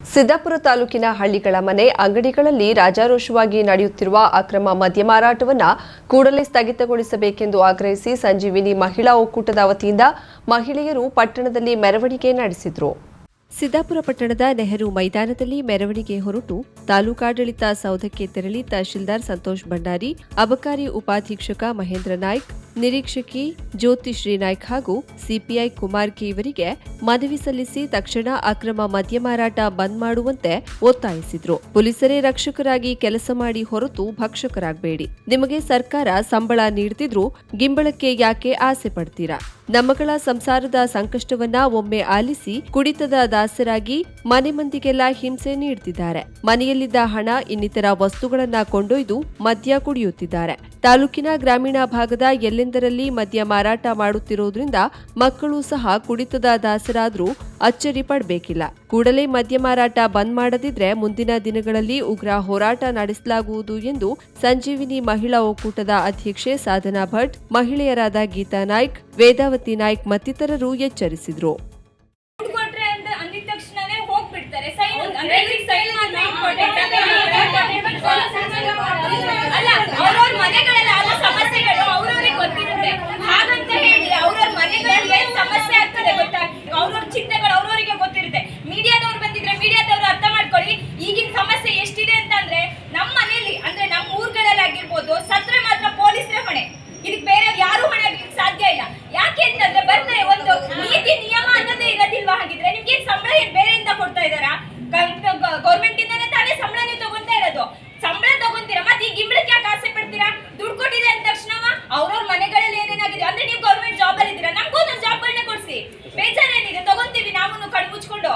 ಸಿದ್ದಾಪುರ ತಾಲೂಕಿನ ಹಳ್ಳಿಗಳ ಮನೆ ಅಂಗಡಿಗಳಲ್ಲಿ ರಾಜಾರೋಷವಾಗಿ ನಡೆಯುತ್ತಿರುವ ಅಕ್ರಮ ಮದ್ಯ ಮಾರಾಟವನ್ನು ಕೂಡಲೇ ಸ್ಥಗಿತಗೊಳಿಸಬೇಕೆಂದು ಆಗ್ರಹಿಸಿ ಸಂಜೀವಿನಿ ಮಹಿಳಾ ಒಕ್ಕೂಟದ ವತಿಯಿಂದ ಮಹಿಳೆಯರು ಪಟ್ಟಣದಲ್ಲಿ ಮೆರವಣಿಗೆ ನಡೆಸಿದರು. ಸಿದ್ದಾಪುರ ಪಟ್ಟಣದ ನೆಹರು ಮೈದಾನದಲ್ಲಿ ಮೆರವಣಿಗೆ ಹೊರಟು ತಾಲೂಕಾಡಳಿತ ಸೌಧಕ್ಕೆ ತೆರಳಿ ತಹಶೀಲ್ದಾರ್ ಸಂತೋಷ್ ಭಂಡಾರಿ, ಅಬಕಾರಿ ಉಪಾಧೀಕ್ಷಕ ಮಹೇಂದ್ರ ನಾಯ್ಕ್, ನಿರೀಕ್ಷಕಿ ಜ್ಯೋತಿ ಶ್ರೀನಾಯ್ಕ್ ಹಾಗೂ ಸಿಪಿಐ ಕುಮಾರ್ ಕೆ ಇವರಿಗೆ ಮನವಿ ಸಲ್ಲಿಸಿ ತಕ್ಷಣ ಅಕ್ರಮ ಮದ್ಯ ಮಾರಾಟ ಬಂದ್ ಮಾಡುವಂತೆ ಒತ್ತಾಯಿಸಿದ್ರು. ಪೊಲೀಸರೇ ರಕ್ಷಕರಾಗಿ ಕೆಲಸ ಮಾಡಿ ಹೊರತು ಭಕ್ಷಕರಾಗಬೇಡಿ. ನಿಮಗೆ ಸರ್ಕಾರ ಸಂಬಳ ನೀಡ್ತಿದ್ರು ಗಿಂಬಳಕ್ಕೆ ಯಾಕೆ ಆಸೆ ಪಡ್ತೀರಾ? ನಮ್ಮಗಳ ಸಂಸಾರದ ಸಂಕಷ್ಟವನ್ನ ಒಮ್ಮೆ ಆಲಿಸಿ ಕುಡಿತದ ದಾಸರಾಗಿ ಮನೆ ಮಂದಿಗೆಲ್ಲ ಹಿಂಸೆ ನೀಡುತ್ತಿದ್ದಾರೆ ಮನೆಯಲ್ಲಿದ್ದ ಹಣ ಇನ್ನಿತರ ವಸ್ತುಗಳನ್ನ ಕೊಂಡೊಯ್ದು ಮದ್ಯ ಕುಡಿಯುತ್ತಿದ್ದಾರೆ. ತಾಲೂಕಿನ ಗ್ರಾಮೀಣ ಭಾಗದ ಎಲ್ಲೆಂದರಲ್ಲಿ ಮದ್ಯ ಮಾರಾಟ ಮಾಡುತ್ತಿರುವುದರಿಂದ ಮಕ್ಕಳು ಸಹ ಕುಡಿತದ ದಾಸರಾದರೂ ಅಚ್ಚರಿ ಪಡಬೇಕಿಲ್ಲ. ಕೂಡಲೇ ಮದ್ಯ ಮಾರಾಟ ಬಂದ್ ಮಾಡದಿದ್ರೆ ಮುಂದಿನ ದಿನಗಳಲ್ಲಿ ಉಗ್ರ ಹೋರಾಟ ನಡೆಸಲಾಗುವುದು ಎಂದು ಸಂಜೀವಿನಿ ಮಹಿಳಾ ಒಕ್ಕೂಟದ ಅಧ್ಯಕ್ಷೆ ಸಾಧನಾ ಭಟ್, ಮಹಿಳೆಯರಾದ ಗೀತಾ ನಾಯ್ಕ್, ವೇದಾವತಿ ನಾಯ್ಕ್ ಮತ್ತಿತರರು ಎಚ್ಚರಿಸಿದರು ಸೈನ್ ಅಂದ್ರೆ ಇಲ್ಲಿ ಸೈನ್ ಮಾತ್ರ ಇಂಪಾರ್ಟೆಂಟ್ ಅಲ್ಲ ಅವ್ರವ್ರ ಮನೆಗಳಲ್ಲಿ ಆಗೋ ಸಮಸ್ಯೆಗಳು ಅವ್ರವ್ರಿಗೆ ಗೊತ್ತಿರುತ್ತೆ ಹಾಗಂತ ಹೇಳಿ ಅವ್ರವ್ರ ಮನೆಗಳಲ್ಲಿ ಏನ್ ಸಮಸ್ಯೆ ಆಗ್ತದೆ ಗೊತ್ತಾ ಅವ್ರವ್ರ ಚಿಂತೆಗಳು ಅವ್ರವ್ರಿಗೆ ಗೊತ್ತಿರುತ್ತೆ ಮೀಡಿಯಾದವ್ರು ಬಂದಿದ್ರೆ ಮೀಡಿಯಾದವ್ರು ಅರ್ಥ ಮಾಡ್ಕೊಳ್ಳಿ ಈಗಿನ ಸಮಸ್ಯೆ ಎಷ್ಟಿದೆ ಅಂತಂದ್ರೆ ನಮ್ಮ ಮನೆಯಲ್ಲಿ ಅಂದ್ರೆ ನಮ್ಮ ಊರುಗಳಲ್ಲಿ ಆಗಿರ್ಬೋದು ಸತ್ರೆ ಮಾತ್ರ ಪೊಲೀಸರೇ ಹೊಣೆ ಇದಕ್ಕೆ ಬೇರೆ ಯಾರು ಹೊಣೆ ಆಗ್ಲಿಕ್ಕೆ ಸಾಧ್ಯ ಇಲ್ಲ ಯಾಕೆ ಅಂತಂದ್ರೆ ಬರ್ತಾರೆ ಒಂದು ನೀತಿ ನಿಯಮ ಅನ್ನೋದೇ ಇರೋದಿಲ್ವಾ ಹಾಗಿದ್ರೆ ನಿಮ್ಗೆ ಏನ್ ಸಂಬಳ ಏನ್ ಬೇರೆಯಿಂದ ಕೊಡ್ತಾ ಇದಾರಾ ಗೌರ್ಮೆಂಟ್ ಇಂದಾನೆ ತಾನೇ ಸಂಬಳ ನೀವು ತಗೊಂತಾ ಇರೋದು. ಸಂಬಳ ತಗೊಂತೀರಾ ಮತ್ತೆ ಈಗ ಗಿಂಬಳಕ್ಕೆ ಯಾಕೆ ಆಸೆ ಪಡ್ತೀರಾ? ದುಡ್ಡು ಕೊಟ್ಟಿದೆ ಅಂದ ತಕ್ಷಣ ಅವ್ರವ್ರ ಮನೆಗಳಲ್ಲಿ ಏನೇನಾಗಿದೆ ಅಂದ್ರೆ ನೀವು ಗೌರ್ಮೆಂಟ್ ಜಾಬ್ ಅಲ್ಲಿ ಇದ್ದೀರಾ? ನಮ್ಗೂ ಒಂದೊಂದು ಜಾಬ್ಗಳನ್ನ ಕೊಡ್ಸಿ. ಬೇಜಾರೇನಿದೆ? ತಗೊಂತೀವಿ ನಾವು ಕಣ್ಮುಚ್ಕೊಂಡು.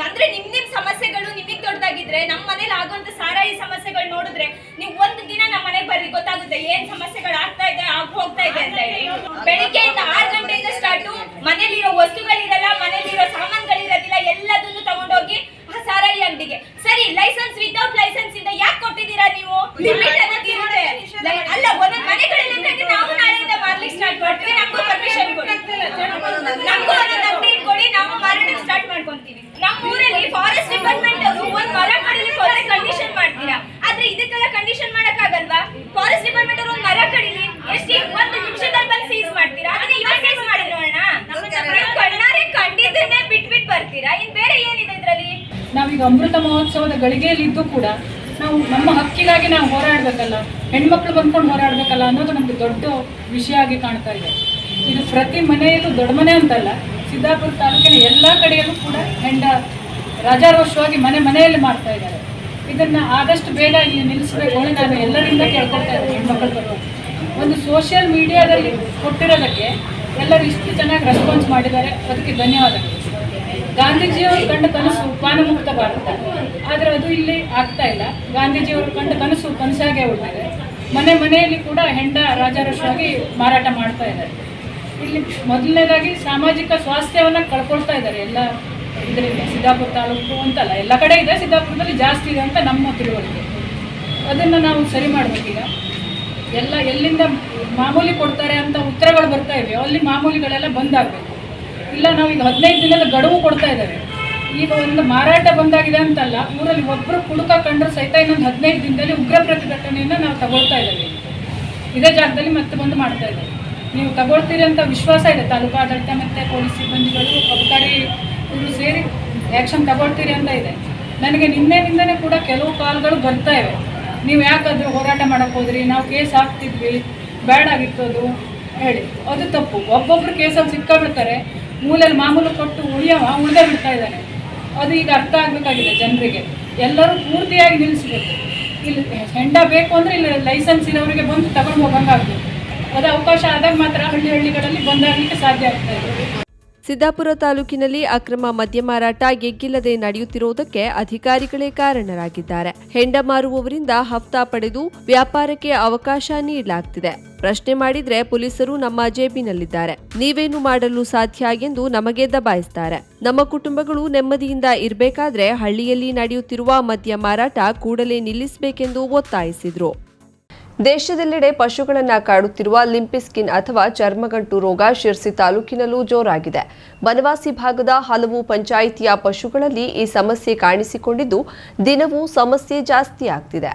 ಅಂದ್ರೆ ನಿಮ್ ನಿಮ್ ಸಮಸ್ಯೆಗಳು ನಿಮಗ್ ದೊಡ್ಡದಾಗಿದ್ರೆ ನಮ್ಮ ಮನೇಲಿ ಆಗುವಂತ ಸಾರಾಯಿ ಸಮಸ್ಯೆಗಳು ನೋಡಿದ್ರೆ ನೀವು ಒಂದ್ ದಿನ ನಮ್ಮ ಮನೆಗೆ ಬರ್ರಿ ಗೊತ್ತಾಗುತ್ತೆ ಏನ್ ಸಮಸ್ಯೆಗಳು ಆಗ್ತಾ ಇದೆ ಆಗ್ ಹೋಗ್ತಾ ಇದೆ ಅಂತ ಹೇಳಿ ಬೆಳಿಗ್ಗೆಯಿಂದ ಆರು ಗಂಟೆಯಿಂದ ಸ್ಟಾರ್ಟು ಮನೇಲಿರೋ ವಸ್ತುಗಳಿರಲ್ಲ ಮನೇಲಿರೋ ಸಾಮಾನುಗಳಿರೋದಿಲ್ಲ ಎಲ್ಲದನ್ನು ತಗೊಂಡೋಗಿ ಆ ಸಾರಾಯಿ ಅಂಗಡಿಗೆ ಸರಿ ಲೈಸೆನ್ಸ್ ವಿತೌಟ್ ಲೈಸೆನ್ಸ್ ಇಂದ ಯಾಕೆ ಕೊಟ್ಟಿದ್ದೀರಾ ನೀವು ಲಿಮಿಟ್ ಅನ್ನೋದು ಇರುತ್ತೆ ಲೈ- ಅಲ್ಲ ಒಂದೊಂದ್ ಮನೆಗಳಲ್ಲಿ ಅಂತಂದ್ರೆ ನಾವು ನಾಳೆಯಿಂದ ಮಾರ್ಲಿಕ್ಕೆ ಸ್ಟಾರ್ಟ್ ಮಾಡ್ತೀವಿ ನಮಗೂ ಪರ್ಮಿಷನ್ ಕೊಡಿ ನಮಗೂ ಒಂದೊಂದು ಅಂಗಡಿ ಇಟ್ಕೊಡಿ ನಾವು ಮಾರಾಟ ಸ್ಟಾರ್ಟ್ ಮಾಡ್ಕೊಂತೀವಿ ನಮ್ಮ ಊರಲ್ಲಿ ಫಾರೆಸ್ಟ್ ಡಿಪಾರ್ಟ್ಮೆಂಟ್ ಅವರು ಒಂದು ಮರ ಹೋದ್ರೆ ಕಂಡೀಷನ್ ಮಾಡ್ತೀರಾ? ಆದ್ರೆ ಇದಕ್ಕೆಲ್ಲ ಕಂಡೀಷನ್ ಮಾಡಕ್ ಆಗಲ್ವಾ ಫಾರೆಸ್ಟ್ ಡಿಪಾರ್ಟ್ಮೆಂಟ್ ಅವರು ಒಂದು ಮರ ಕಡಿಲಿ ಎಷ್ಟು ಒಂದು ನಿಮಿಷದಲ್ಲಿ ಬಂದು ಸೀಸ್ ಮಾಡ್ತೀರಾ? ಅದನ್ನ ಇವಾಗ ಸೀಸ್ ಮಾಡಿ ನೋಡೋಣ ನೀವು ಕಣ್ಣಾರೆ ಕಂಡಿದ್ದನ್ನೇ ಬಿಟ್ ಬರ್ತೀರಾ? ಇನ್ ಬೇರೆ ಏನಿದೆ ಇದರಲ್ಲಿ? ನಾವೀಗ ಅಮೃತ ಮಹೋತ್ಸವದ ಗಳಿಗೆಯಲ್ಲಿದ್ದು ಕೂಡ ನಾವು ನಮ್ಮ ಹಕ್ಕಿಗಾಗಿ ನಾವು ಹೋರಾಡಬೇಕಲ್ಲ, ಹೆಣ್ಮಕ್ಳು ಬಂದ್ಕೊಂಡು ಹೋರಾಡಬೇಕಲ್ಲ ಅನ್ನೋದು ನಮಗೆ ದೊಡ್ಡ ವಿಷಯ ಆಗಿ ಕಾಣ್ತಾ ಇದೆ. ಇದು ಪ್ರತಿ ಮನೆಯಲ್ಲೂ ದೊಡ್ಡ ಮನೆ ಅಂತಲ್ಲ, ಸಿದ್ದಾಪುರ ತಾಲೂಕಿನ ಎಲ್ಲ ಕಡೆಯಲ್ಲೂ ಕೂಡ ಹೆಂಡ ರಾಜಾರೋಷವಾಗಿ ಮನೆ ಮನೆಯಲ್ಲಿ ಮಾಡ್ತಾ ಇದ್ದಾರೆ. ಇದನ್ನ ಆದಷ್ಟು ಬೇಗ ಇಲ್ಲಿ ನಿಲ್ಲಿಸಬೇಕು. ಹೇಳಿ ನಾನು ಎಲ್ಲರಿಂದ ಕೇಳ್ಕೊಳ್ತಾ ಇದ್ದೀನಿ ಬರುವಾಗ ಒಂದು ಸೋಷಿಯಲ್ ಮೀಡಿಯಾದಲ್ಲಿ ಕೊಟ್ಟಿರೋದಕ್ಕೆ ಎಲ್ಲರೂ ಇಷ್ಟು ಚೆನ್ನಾಗಿ ರೆಸ್ಪಾನ್ಸ್ ಮಾಡಿದ್ದಾರೆ. ಅದಕ್ಕೆ ಧನ್ಯವಾದಗಳು. ಗಾಂಧೀಜಿಯವರು ಕಂಡ ಕನಸು ಪಾನಮುಕ್ತ ಭಾರತ. ಆದರೆ ಅದು ಇಲ್ಲಿ ಆಗ್ತಾ ಇಲ್ಲ. ಗಾಂಧೀಜಿಯವರು ಕಂಡ ಕನಸು ಕನಸಾಗೆ ಉಳಿದಿದೆ. ಮನೆ ಮನೆಯಲ್ಲಿ ಕೂಡ ಹೆಂಡ ರಾಜಾರೋಷವಾಗಿ ಮಾರಾಟ ಮಾಡ್ತಾ ಇದ್ದಾರೆ. ಇಲ್ಲಿ ಮೊದಲನೇದಾಗಿ ಸಾಮಾಜಿಕ ಸ್ವಾಸ್ಥ್ಯವನ್ನು ಕಳ್ಕೊಳ್ತಾ ಇದ್ದಾರೆ. ಎಲ್ಲ ಇದರಿಂದ ಸಿದ್ದಾಪುರ ತಾಲೂಕು ಅಂತಲ್ಲ, ಎಲ್ಲ ಕಡೆ ಇದೆ, ಸಿದ್ದಾಪುರದಲ್ಲಿ ಜಾಸ್ತಿ ಇದೆ ಅಂತ ನಮ್ಮ ತಿಳುವಳಿಕೆ ಅದನ್ನು ನಾವು ಸರಿ ಮಾಡಬೇಕೀಗ. ಎಲ್ಲ ಎಲ್ಲಿಂದ ಮಾಮೂಲಿ ಕೊಡ್ತಾರೆ ಅಂತ ಉತ್ತರಗಳು ಬರ್ತಾ ಇವೆ. ಅಲ್ಲಿ ಮಾಮೂಲಿಗಳೆಲ್ಲ ಬಂದಾಗಬೇಕು. ಇಲ್ಲ ನಾವು ಈಗ ಹದಿನೈದು ದಿನದ ಗಡುವು ಕೊಡ್ತಾ ಇದ್ದಾರೆ ಈಗ ಒಂದು ಮಾರಾಟ ಬಂದಾಗಿದೆ ಅಂತಲ್ಲ, ಊರಲ್ಲಿ ಒಬ್ಬರು ಕುಡುಕ ಕಂಡ್ರೆ ಸಹಿತ ಇನ್ನೊಂದು ಹದಿನೈದು ದಿನದಲ್ಲಿ ಉಗ್ರ ಪ್ರತಿಭಟನೆಯನ್ನು ನಾವು ತಗೊಳ್ತಾ ಇದ್ದೇವೆ. ಇದೇ ಜಾಗದಲ್ಲಿ ಮತ್ತೆ ಬಂದು ಮಾಡ್ತಾ ಇದ್ದೇವೆ. ನೀವು ತಗೊಳ್ತೀರಿ ಅಂತ ವಿಶ್ವಾಸ ಇದೆ. ತಾಲೂಕು ಆಡಳಿತ ಮತ್ತು ಪೊಲೀಸ್ ಸಿಬ್ಬಂದಿಗಳು ಅಬಕಾರಿ ಇವರು ಸೇರಿ ಆ್ಯಕ್ಷನ್ ತಗೊಳ್ತೀರಿ ಅಂತ ಇದೆ. ನನಗೆ ನಿನ್ನೆನಿಂದನೇ ಕೂಡ ಕೆಲವು ಕಾಲ್ಗಳು ಬರ್ತಾ ಇವೆ. ನೀವು ಯಾಕಾದರೂ ಹೋರಾಟ ಮಾಡಕ್ಕೆ ಹೋದ್ರಿ, ನಾವು ಕೇಸ್ ಹಾಕ್ತಿದ್ವಿ ಬೇಡಾಗಿತ್ತು ಅದು, ಹೇಳಿ. ಅದು ತಪ್ಪು. ಒಬ್ಬೊಬ್ರು ಕೇಸಲ್ಲಿ ಸಿಕ್ಕಾಬಿಡ್ತಾರೆ. ಮೂಲೆಯಲ್ಲಿ ಮಾಮೂಲು ಕೊಟ್ಟು ಉಳಿಯವ ಉಳಿದೇ ಬಿಡ್ತಾ ಇದ್ದಾನೆ ಅದು ಈಗ ಅರ್ಥ ಆಗಬೇಕಾಗಿದೆ ಜನರಿಗೆ. ಎಲ್ಲರೂ ಪೂರ್ತಿಯಾಗಿ ನಿಲ್ಲಿಸಬೇಕು. ಇಲ್ಲಿ ಹೆಂಡ ಬೇಕು ಅಂದರೆ ಇಲ್ಲಿ ಲೈಸೆನ್ಸ್ ಇರೋರಿಗೆ ಬಂದು ತಗೊಂಡು ಹೋಗಂಗಾಗಬೇಕು. ಅದು ಅವಕಾಶ ಆದಾಗ ಮಾತ್ರ ಹಳ್ಳಿ ಹಳ್ಳಿಗಳಲ್ಲಿ ಬಂದಾಗಲಿಕ್ಕೆ ಸಾಧ್ಯ ಆಗ್ತಾ ಇದೆ. ಸಿದ್ದಾಪುರ ತಾಲೂಕಿನಲ್ಲಿ ಅಕ್ರಮ ಮದ್ಯ ಮಾರಾಟ ಎಗ್ಗಿಲ್ಲದೆ ನಡೆಯುತ್ತಿರುವುದಕ್ಕೆ ಅಧಿಕಾರಿಗಳೇ ಕಾರಣರಾಗಿದ್ದಾರೆ. ಹೆಂಡ ಮಾರುವವರಿಂದ ಹಫ್ತಾ ಪಡೆದು ವ್ಯಾಪಾರಕ್ಕೆ ಅವಕಾಶ ನೀಡಲಾಗ್ತಿದೆ. ಪ್ರಶ್ನೆ ಮಾಡಿದ್ರೆ ಪೊಲೀಸರು ನಮ್ಮ ಜೇಬಿನಲ್ಲಿದ್ದಾರೆ. ನೀವೇನು ಮಾಡಲು ಸಾಧ್ಯ ಎಂದು ನಮಗೆ ದಬಾಯಿಸ್ತಾರೆ. ನಮ್ಮ ಕುಟುಂಬಗಳು ನೆಮ್ಮದಿಯಿಂದ ಇರಬೇಕಾದ್ರೆ ಹಳ್ಳಿಯಲ್ಲಿ ನಡೆಯುತ್ತಿರುವ ಮದ್ಯ ಮಾರಾಟ ಕೂಡಲೇ ನಿಲ್ಲಿಸಬೇಕೆಂದು ಒತ್ತಾಯಿಸಿದ್ರು. ದೇಶದೆಲ್ಲೆಡೆ ಪಶುಗಳನ್ನು ಕಾಡುತ್ತಿರುವ ಲಿಂಪಿಸ್ಕಿನ್ ಅಥವಾ ಚರ್ಮಗಂಟು ರೋಗ ಶಿರ್ಸಿ ತಾಲೂಕಿನಲ್ಲೂ ಜೋರಾಗಿದೆ. ಬನವಾಸಿ ಭಾಗದ ಹಲವು ಪಂಚಾಯಿತಿಯ ಪಶುಗಳಲ್ಲಿ ಈ ಸಮಸ್ಯೆ ಕಾಣಿಸಿಕೊಂಡಿದ್ದು, ದಿನವೂ ಸಮಸ್ಯೆ ಜಾಸ್ತಿ ಆಗ್ತಿದೆ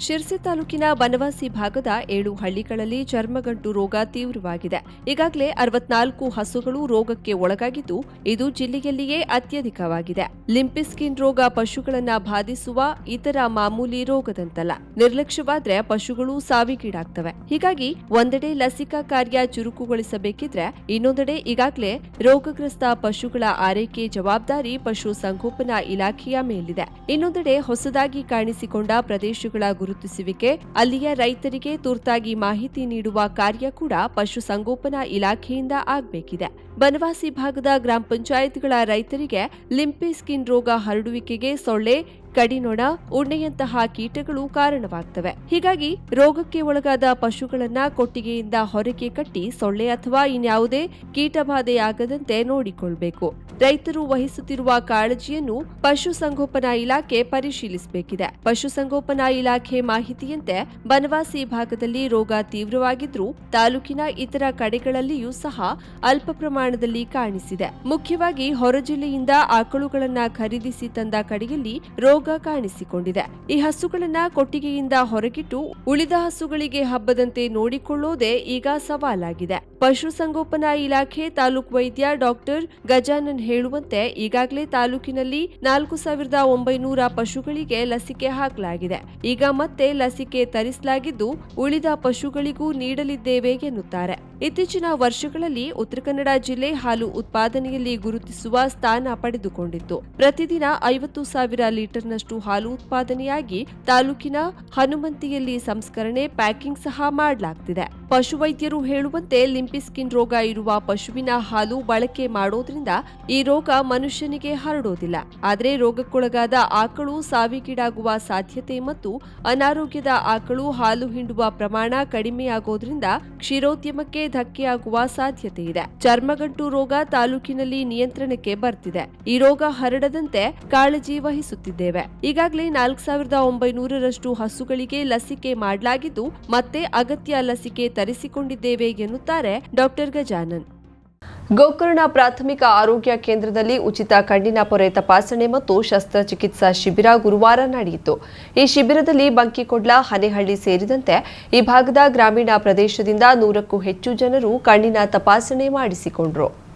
ಶಿರ್ಸಿ ತಾಲೂಕಿನ ಬನವಾಸಿ ಭಾಗದ ಏಳು ಹಳ್ಳಿಗಳಲ್ಲಿ ಚರ್ಮಗಂಟು ರೋಗ ತೀವ್ರವಾಗಿದೆ. ಈಗಾಗಲೇ ಅರವತ್ನಾಲ್ಕು ಹಸುಗಳು ರೋಗಕ್ಕೆ ಒಳಗಾಗಿದ್ದು, ಇದು ಜಿಲ್ಲೆಯಲ್ಲಿಯೇ ಅತ್ಯಧಿಕವಾಗಿದೆ. ಲಿಂಪಿಸ್ಕಿನ್ ರೋಗ ಪಶುಗಳನ್ನ ಬಾಧಿಸುವ ಇತರ ಮಾಮೂಲಿ ರೋಗದಂತಲ್ಲ. ನಿರ್ಲಕ್ಷ್ಯವಾದ್ರೆ ಪಶುಗಳು ಸಾವಿಗೀಡಾಗ್ತವೆ. ಹೀಗಾಗಿ ಒಂದೆಡೆ ಲಸಿಕಾ ಕಾರ್ಯ ಚುರುಕುಗೊಳಿಸಬೇಕಿದ್ರೆ, ಇನ್ನೊಂದೆಡೆ ಈಗಾಗಲೇ ರೋಗಗ್ರಸ್ತ ಪಶುಗಳ ಆರೈಕೆ ಜವಾಬ್ದಾರಿ ಪಶು ಸಂಗೋಪನಾ ಇಲಾಖೆಯ ಮೇಲಿದೆ. ಇನ್ನೊಂದೆಡೆ ಹೊಸದಾಗಿ ಕಾಣಿಸಿಕೊಂಡ ಪ್ರದೇಶಗಳ ಗುರುತಿಸುವಿಕೆ, ಅಲ್ಲಿಯ ರೈತರಿಗೆ ತುರ್ತಾಗಿ ಮಾಹಿತಿ ನೀಡುವ ಕಾರ್ಯ ಕೂಡ ಪಶುಸಂಗೋಪನಾ ಇಲಾಖೆಯಿಂದ ಆಗಬೇಕಿದೆ. ಬನವಾಸಿ ಭಾಗದ ಗ್ರಾಮ ಪಂಚಾಯತ್ಗಳ ರೈತರಿಗೆ ಲಿಂಪಿ ಸ್ಕಿನ್ ರೋಗ ಹರಡುವಿಕೆಗೆ ಸೊಳ್ಳೆ ಕಡಿನೊಣ ಉಣ್ಣೆಯಂತಹ ಕೀಟಗಳು ಕಾರಣವಾಗ್ತವೆ. ಹೀಗಾಗಿ ರೋಗಕ್ಕೆ ಒಳಗಾದ ಪಶುಗಳನ್ನ ಕೊಟ್ಟಿಗೆಯಿಂದ ಹೊರಗೆ ಕಟ್ಟಿ ಸೊಳ್ಳೆ ಅಥವಾ ಇನ್ಯಾವುದೇ ಕೀಟಬಾಧೆಯಾಗದಂತೆ ನೋಡಿಕೊಳ್ಬೇಕು. ರೈತರು ವಹಿಸುತ್ತಿರುವ ಕಾಳಜಿಯನ್ನು ಪಶುಸಂಗೋಪನಾ ಇಲಾಖೆ ಪರಿಶೀಲಿಸಬೇಕಿದೆ. ಪಶುಸಂಗೋಪನಾ ಇಲಾಖೆ ಮಾಹಿತಿಯಂತೆ ಬನವಾಸಿ ಭಾಗದಲ್ಲಿ ರೋಗ ತೀವ್ರವಾಗಿದ್ರೂ ತಾಲೂಕಿನ ಇತರ ಕಡೆಗಳಲ್ಲಿಯೂ ಸಹ ಅಲ್ಪ ಪ್ರಮಾಣದಲ್ಲಿ ಕಾಣಿಸಿದೆ. ಮುಖ್ಯವಾಗಿ ಹೊರ ಜಿಲ್ಲೆಯಿಂದ ಆಕಳುಗಳನ್ನ ಖರೀದಿಸಿ ತಂದ ಕಡೆಯಲ್ಲಿ ರೋಗ ಕಾಣಿಸಿಕೊಂಡಿದೆ. ಈ ಹಸುಗಳನ್ನ ಕೊಟ್ಟಿಗೆಯಿಂದ ಹೊರಗಿಟ್ಟು ಉಳಿದ ಹಸುಗಳಿಗೆ ಹಬ್ಬದಂತೆ ನೋಡಿಕೊಳ್ಳೋದೇ ಈಗ ಸವಾಲಾಗಿದೆ. ಪಶುಸಂಗೋಪನಾ ಇಲಾಖೆ ತಾಲೂಕು ವೈದ್ಯ ಡಾಕ್ಟರ್ ಗಜಾನನ್ ಹೇಳುವಂತೆ ಈಗಾಗಲೇ ತಾಲೂಕಿನಲ್ಲಿ ನಾಲ್ಕು ಸಾವಿರದ ಒಂಬೈನೂರ ಪಶುಗಳಿಗೆ ಲಸಿಕೆ ಹಾಕಲಾಗಿದೆ. ಈಗ ಮತ್ತೆ ಲಸಿಕೆ ತರಿಸಲಾಗಿದ್ದು ಉಳಿದ ಪಶುಗಳಿಗೂ ನೀಡಲಿದ್ದೇವೆ ಎನ್ನುತ್ತಾರೆ. ಇತ್ತೀಚಿನ ವರ್ಷಗಳಲ್ಲಿ ಉತ್ತರ ಕನ್ನಡ ಜಿಲ್ಲೆ ಹಾಲು ಉತ್ಪಾದನೆಯಲ್ಲಿ ಗುರುತಿಸುವ ಸ್ಥಾನ ಪಡೆದುಕೊಂಡಿತ್ತು. ಪ್ರತಿದಿನ ಐವತ್ತು ಸಾವಿರ ಲೀಟರ್ನಷ್ಟು ಹಾಲು ಉತ್ಪಾದನೆಯಾಗಿ ತಾಲೂಕಿನ ಹನುಮಂತಿಯಲ್ಲಿ ಸಂಸ್ಕರಣೆ ಪ್ಯಾಕಿಂಗ್ ಸಹ ಮಾಡಲಾಗ್ತಿದೆ. ಪಶುವೈದ್ಯರು ಹೇಳುವಂತೆ ಲಿಂಪಿಸ್ಕಿನ್ ರೋಗ ಇರುವ ಪಶುವಿನ ಹಾಲು ಬಳಕೆ ಮಾಡೋದ್ರಿಂದ ಈ ರೋಗ ಮನುಷ್ಯನಿಗೆ ಹರಡೋದಿಲ್ಲ. ಆದರೆ ರೋಗಕ್ಕೊಳಗಾದ ಆಕಳು ಸಾವಿಗೀಡಾಗುವ ಸಾಧ್ಯತೆ ಮತ್ತು ಅನಾರೋಗ್ಯದ ಆಕಳು ಹಾಲು ಹಿಂಡುವ ಪ್ರಮಾಣ ಕಡಿಮೆಯಾಗೋದ್ರಿಂದ ಕ್ಷೀರೋದ್ಯಮಕ್ಕೆ ಧಕ್ಕೆಯಾಗುವ ಸಾಧ್ಯತೆ ಇದೆ. ಚರ್ಮಗಂಟು ರೋಗ ತಾಲೂಕಿನಲ್ಲಿ ನಿಯಂತ್ರಣಕ್ಕೆ ಬರ್ತಿದೆ. ಈ ರೋಗ ಹರಡದಂತೆ ಕಾಳಜಿ ವಹಿಸುತ್ತಿದ್ದೇವೆ. ಈಗಾಗಲೇ ನಾಲ್ಕು ಸಾವಿರದ ಒಂಬೈನೂರರಷ್ಟು ಹಸುಗಳಿಗೆ ಲಸಿಕೆ ಮಾಡಲಾಗಿದ್ದು, ಮತ್ತೆ ಅಗತ್ಯ ಲಸಿಕೆ ತರಿಸಿಕೊಂಡಿದ್ದೇವೆ ಎನ್ನುತ್ತಾರೆ ಡಾಕ್ಟರ್ ಗಜಾನನ್. ಗೋಕರ್ಣ ಪ್ರಾಥಮಿಕ ಆರೋಗ್ಯ ಕೇಂದ್ರದಲ್ಲಿ ಉಚಿತ ಕಣ್ಣಿನ ಪೊರೆ ತಪಾಸಣೆ ಮತ್ತು ಶಸ್ತ್ರಚಿಕಿತ್ಸಾ ಶಿಬಿರ ಗುರುವಾರ ನಡೆಯಿತು. ಈ ಶಿಬಿರದಲ್ಲಿ ಬಂಕಿಕೊಡ್ಲ, ಹನೆಹಳ್ಳಿ ಸೇರಿದಂತೆ ಈ ಭಾಗದ ಗ್ರಾಮೀಣ ಪ್ರದೇಶದಿಂದ ನೂರಕ್ಕೂ ಹೆಚ್ಚು ಜನರು ಕಣ್ಣಿನ ತಪಾಸಣೆ ಮಾಡಿಸಿಕೊಂಡರು.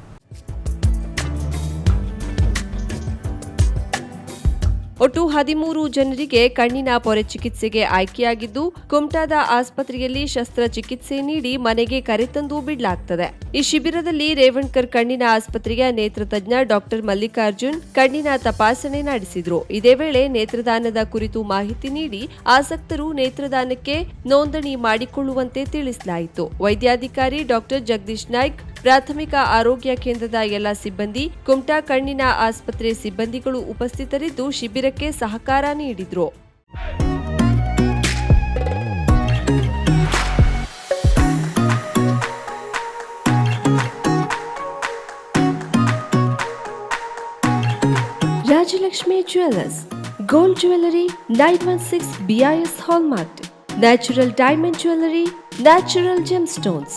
ಒಟ್ಟು ಹದಿಮೂರು ಜನರಿಗೆ ಕಣ್ಣಿನ ಪೊರೆ ಚಿಕಿತ್ಸೆಗೆ ಆಯ್ಕೆಯಾಗಿದ್ದು, ಕುಮಟಾದ ಆಸ್ಪತ್ರೆಯಲ್ಲಿ ಶಸ್ತ್ರಚಿಕಿತ್ಸೆ ನೀಡಿ ಮನೆಗೆ ಕರೆತಂದು ಬಿಡಲಾಗ್ತದೆ. ಈ ಶಿಬಿರದಲ್ಲಿ ರೇವಣ್ಕರ್ ಕಣ್ಣಿನ ಆಸ್ಪತ್ರೆಯ ನೇತ್ರತಜ್ಞ ಡಾಕ್ಟರ್ ಮಲ್ಲಿಕಾರ್ಜುನ್ ಕಣ್ಣಿನ ತಪಾಸಣೆ ನಡೆಸಿದರು. ಇದೇ ವೇಳೆ ನೇತ್ರದಾನದ ಕುರಿತು ಮಾಹಿತಿ ನೀಡಿ ಆಸಕ್ತರು ನೇತ್ರದಾನಕ್ಕೆ ನೋಂದಣಿ ಮಾಡಿಕೊಳ್ಳುವಂತೆ ತಿಳಿಸಲಾಯಿತು. ವೈದ್ಯಾಧಿಕಾರಿ ಡಾಕ್ಟರ್ ಜಗದೀಶ್ ನಾಯ್ಕ್ ಪ್ರಾಥಮಿಕ ಆರೋಗ್ಯ ಕೇಂದ್ರದ ಎಲ್ಲ ಸಿಬ್ಬಂದಿ, ಕುಮಟಾ ಕಣ್ಣಿನ ಆಸ್ಪತ್ರೆ ಸಿಬ್ಬಂದಿಗಳು ಉಪಸ್ಥಿತರಿದ್ದು ಶಿಬಿರಕ್ಕೆ ಸಹಕಾರ ನೀಡಿದರು. Rajalakshmi jewellers, gold jewellery nine one six BIS hallmark natural diamond jewellery, natural gem stones